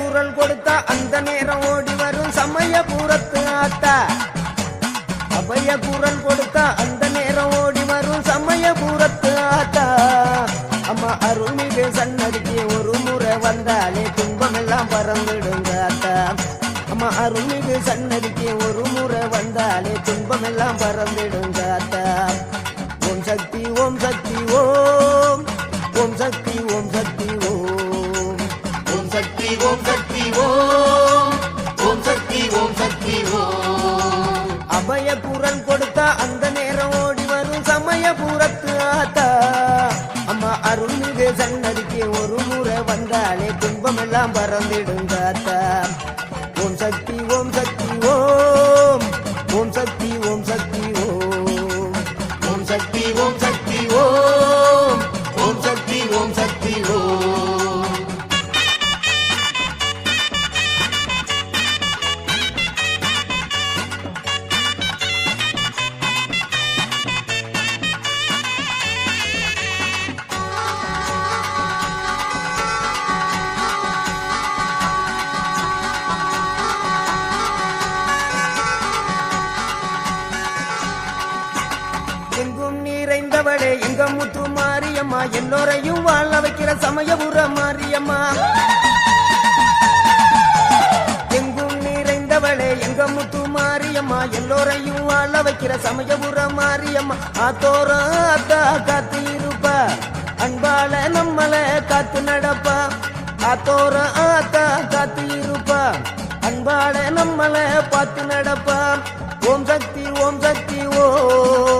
குரல் கொடுத்தா அந்த நேரம் ஓடி வரும். சமய பூரத்து ஆத்தா. அபய குரல் கொடுத்தா அந்த நேரம் ஓடி வரும். சமய பூரத்து ஆத்தா. அம்மா அருள்மிகு சன்னதிக்கு ஒரு முறை வந்தாலே துன்பம் எல்லாம் பறந்துடுங்க ஆத்தா. அம்மா அருள்மிகு சன்ன அபய குரல் கொடுத்தா அந்த நேரம் ஓடி வரும். சமயபுரத்து ஆத்தா அம்மா அருள்மிகு சன்னதிக்கு ஒரு முறை வந்தாலே துன்பம் எல்லாம் பறந்திடுங்க ஆத்தா ஓம் சக்தி நிறைந்தவளே எங்க முத்து மாரியம்மா எல்லோரையும் வாழ வைக்கிற சமயபுர மாரியம்மா. எங்கும் நிறைந்தவளே எங்க முத்து மாரியம்மா எல்லோரையும் வாழ வைக்கிற சமயபுர மாரியம்மா. ஆத்தோர அத்தா காத்து இருப்பா. அன்பால நம்மள காத்து நடப்பா. ஆத்தோர ஆத்தா காத்து இருப்பா. அன்பால நம்மள பார்த்து நடப்பா. ஓம் சக்தி ஓம் சக்தி ஓ.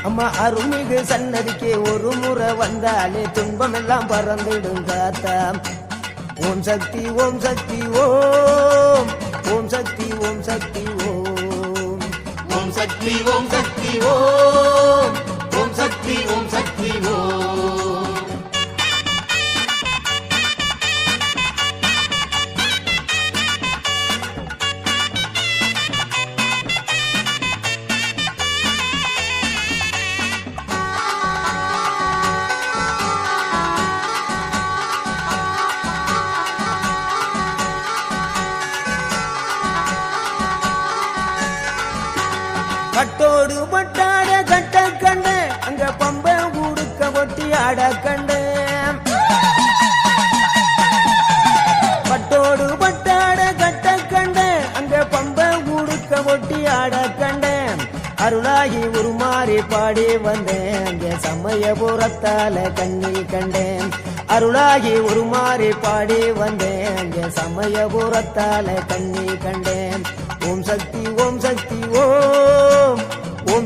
அம்மா அருள்மிகு சன்னதிக்கே ஒரு முறை வந்தாலே துன்பம் எல்லாம் பறந்துடும் தாத்தா. ஓம் சக்தி ஓம் சக்தி ஓம். ஓம் சக்தி ஓம் சக்தி ஓம். ஓம் சக்தி ஓம் சக்தி ஓம். ஓம் சக்தி ஓம் சக்தி ஓம். கட்டோடு பட்டாட கட்ட கண்ட அங்க பம்ப உடுக்க ஒட்டி ஆட கண்ட. பட்டோடு பட்டாட கட்ட கண்ட அங்க பம்ப உடுக்க ஒட்டி ஆட கண்ட. அருளாகி உருமாறி பாடி வந்தேன் அங்க சமயபுரத்தால கண்ணில் கண்டேன். அருளாகி உருமாறி பாடி வந்தேன் அங்க சமயபுரத்தால கண்ணில் கண்டேன். ஓம் சக்தி ஓம் சக்தி ஓ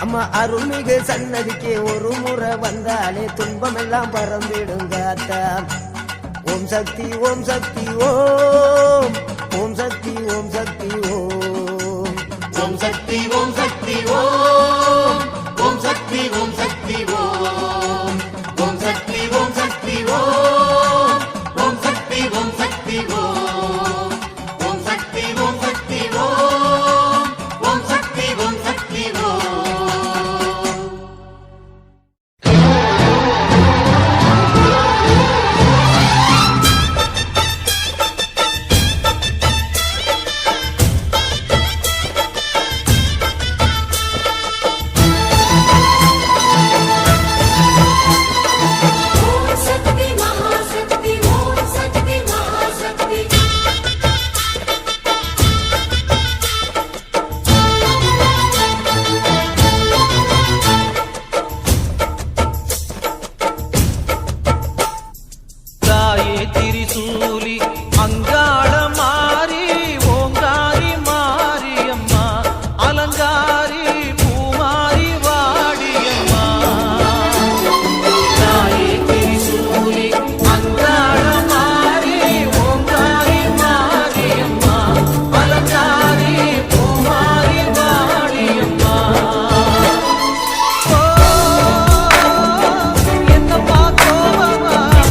அம்மா அருள்மிகு சன்னதிக்கு ஒரு முறை வந்தாலே துன்பம் எல்லாம் பறந்துடுங்க ஆத்தா ஓம் சக்தி ஓம் சக்தி ஓம். ஓம் சக்தி ஓம் சக்தி ஓம். ஓம் சக்தி ஓம் சக்தி ஓம். ஓம் சக்தி ஓம் சக்தி